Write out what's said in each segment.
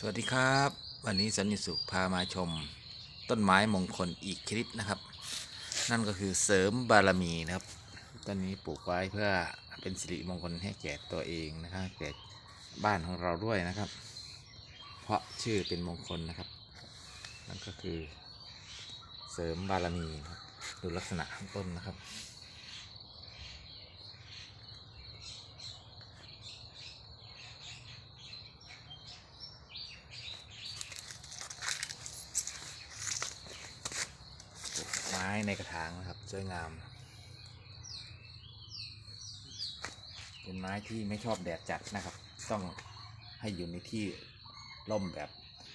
สวัสดีครับ วันนี้สันนิสุขพามาชม ต้นไม้มงคลอีกชนิดนะครับ นั่นก็คือเสริมบารมีนะครับต้นนี้ปลูกไว้เพื่อเป็นสิริมงคลให้แก่ตัวเองนะครับแก่บ้านของเราด้วยนะครับ เพราะชื่อเป็นมงคลนะครับ นั่นก็คือเสริมบารมีครับดูลักษณะข้างต้นนะครับ ไม้ในกระถางนะครับสวยงาม เป็นไม้ที่ไม่ชอบแดดจัดนะครับ ต้องให้อยู่ในที่ร่มแบบ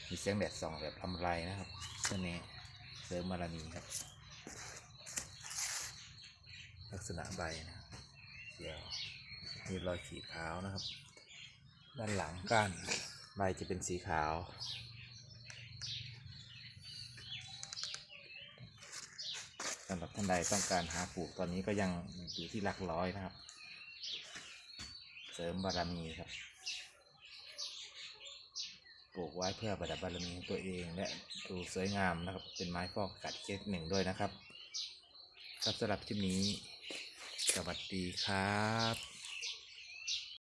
มีแสงแดดส่องแบบลำไรนะครับต้นนี้เสริมบารมีครับ ลักษณะใบนะเขียวมีรอยขีดขาวนะครับ ด้านหลังก้านใบจะเป็นสีขาว สำหรับท่านใดต้องการหาปลูกตอนนี้ก็ยังอยู่ที่หลักร้อยนะครับ เสริมบารมีครับ ปลูกไว้เพื่อประดับบารมีตัวเองและดูสวยงามนะครับ เป็นไม้ฟอกอากาศเชนหนึ่งด้วยนะครับครับสำหรับที่นี้ สวัสดีครับ